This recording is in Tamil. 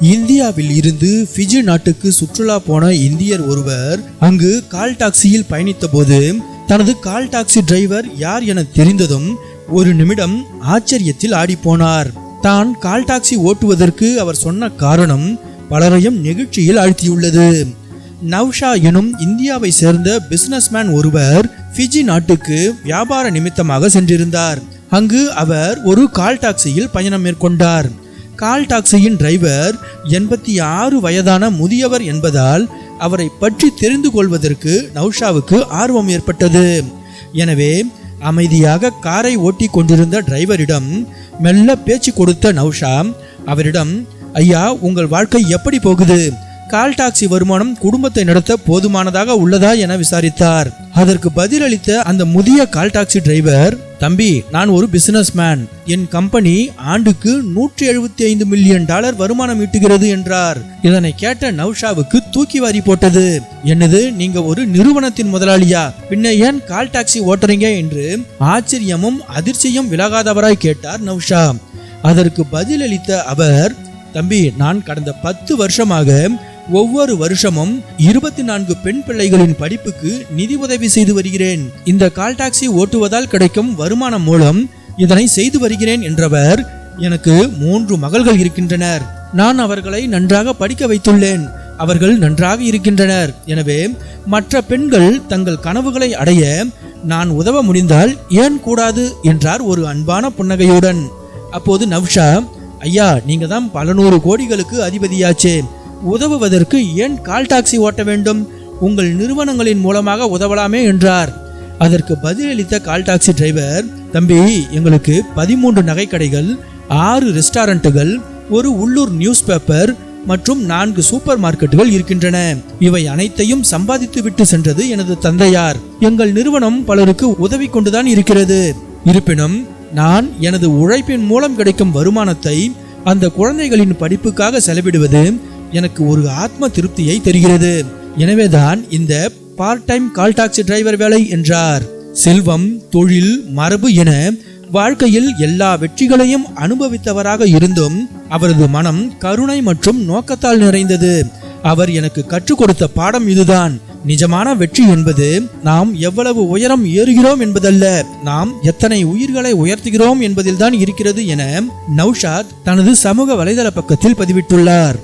இந்தியாவில் இருந்து ஃபிஜி நாட்டுக்கு சுற்றுலா போன இந்தியர் ஒருவர் அங்கு கால் டாக்ஸியில் பயணித்தபோது தனது கால் டாக்ஸி டிரைவர் யார் என தெரிந்ததும் ஒரு நிமிடம் ஆச்சரியத்தில் ஆடிப்போனார். தான் கால் டாக்ஸி ஓட்டுவதற்கு அவர் சொன்ன காரணம் பலரையும் நெகிழ்ச்சியில் ஆழ்த்தியுள்ளது. நவ்ஷா எனும் இந்தியாவை சேர்ந்த பிசினஸ்மேன் ஒருவர் ஃபிஜி நாட்டுக்கு வியாபார நிமித்தமாக சென்றிருந்தார். அங்கு அவர் ஒரு கால் டாக்ஸியில் பயணம் மேற்கொண்டார். கால் டாக்ஸியின் டிரைவர் எண்பத்தி ஆறு வயதான முதியவர் என்பதால் அவரை பற்றி தெரிந்து கொள்வதற்கு நௌஷாவுக்கு ஆர்வம் ஏற்பட்டது. எனவே அமைதியாக காரை ஓட்டி கொண்டிருந்த டிரைவரிடம் மெல்ல பேச்சு கொடுத்த நௌஷா அவரிடம் ஐயா உங்கள் வாழ்க்கை எப்படி போகுது? கால் டாக்ஸி வருமானம் குடும்பத்தை நடத்த போதுமானதாக உள்ளதா என விசாரித்தார். அதற்கு பதிலளித்த அந்த முதிய கால் டாக்ஸி டிரைவர் தம்பி நான் ஒரு பிசினஸ் மேன் என் கம்பெனி ஆண்டுக்கு நூற்றி எழுபத்தி ஐந்து மில்லியன் டாலர் வருமானம் ஈட்டுகிறது என்றார். இதனை கேட்ட நவ்ஷாவுக்கு தூக்கி வாரி போட்டது. என்னது நீங்க ஒரு நிறுவனத்தின் முதலாளியா? பின்ன ஏன் கால் டாக்ஸி ஓட்டுறீங்க என்று ஆச்சரியமும் அதிர்ச்சியும் விலகாதவராய் கேட்டார் நவ்ஷா அதற்கு பதிலளித்த அவர் தம்பி நான் கடந்த பத்து வருஷமாக ஒவ்வொரு வருஷமும் இருபத்தி நான்கு பெண் பிள்ளைகளின் படிப்புக்கு நிதி உதவி செய்து வருகிறேன். இந்த கால் டாக்ஸி ஓட்டுவதால் கிடைக்கும் வருமானம் மூலம் இதனை செய்து வருகிறேன் என்றவர் எனக்கு மூன்று மகள்கள் இருக்கின்றனர். நான் அவர்களை நன்றாக படிக்க வைத்துள்ளேன். அவர்கள் நன்றாக இருக்கின்றனர். எனவே மற்ற பெண்கள் தங்கள் கனவுகளை அடைய நான் உதவ முடிந்தால் ஏன் கூடாது என்றார் ஒரு அன்பான புன்னகையுடன். அப்போது நவ்ஷா ஐயா நீங்க தான் பல நூறு கோடிகளுக்கு அதிபதியாச்சே. உதவுவதற்கு ஏன் கால் டாக்ஸி ஓட்ட வேண்டும்? உங்கள் நிறுவனங்களின் மூலமாக உதவலாமே என்றார். அதற்கு பதிலளித்த கால் டாக்ஸி டிரைவர் தம்பி எங்களுக்கு பதிமூன்று நகைக்கடைகள் ஆறு ரெஸ்டாரண்ட்டுகள் ஒரு உள்ளூர் நியூஸ் பேப்பர் மற்றும் நான்கு சூப்பர் மார்க்கெட்டுகள் இருக்கின்றன. இவை அனைத்தையும் சம்பாதித்து விட்டு சென்றது எனது தந்தையார். எங்கள் நிறுவனம் பலருக்கு உதவி கொண்டுதான் இருக்கிறது. இருப்பினும் நான் எனது உழைப்பின் மூலம் கிடைக்கும் வருமானத்தை அந்த குழந்தைகளின் படிப்புக்காக செலவிடுவது எனக்கு ஒரு ஆத்ம திருப்தியை தருகிறது. எனவேதான் இந்த part time call taxi driver வேலை என்றார். செல்வம் தொழில் மரபு என வாழ்க்கையில் எல்லா வெற்றிகளையும் அனுபவித்தவராக இருந்தும் அவரது மனம் கருணை மற்றும் நோக்கத்தால் நிறைந்தது. அவர் எனக்கு கற்றுக் கொடுத்த பாடம் இதுதான். நிஜமான வெற்றி என்பது நாம் எவ்வளவு உயரம் ஏறுகிறோம் என்பதல்ல. நாம் எத்தனை உயிர்களை உயர்த்துகிறோம் என்பதில்தான் இருக்கிறது என நௌஷாத் தனது சமூக வலைதள பக்கத்தில் பதிவிட்டுள்ளார்.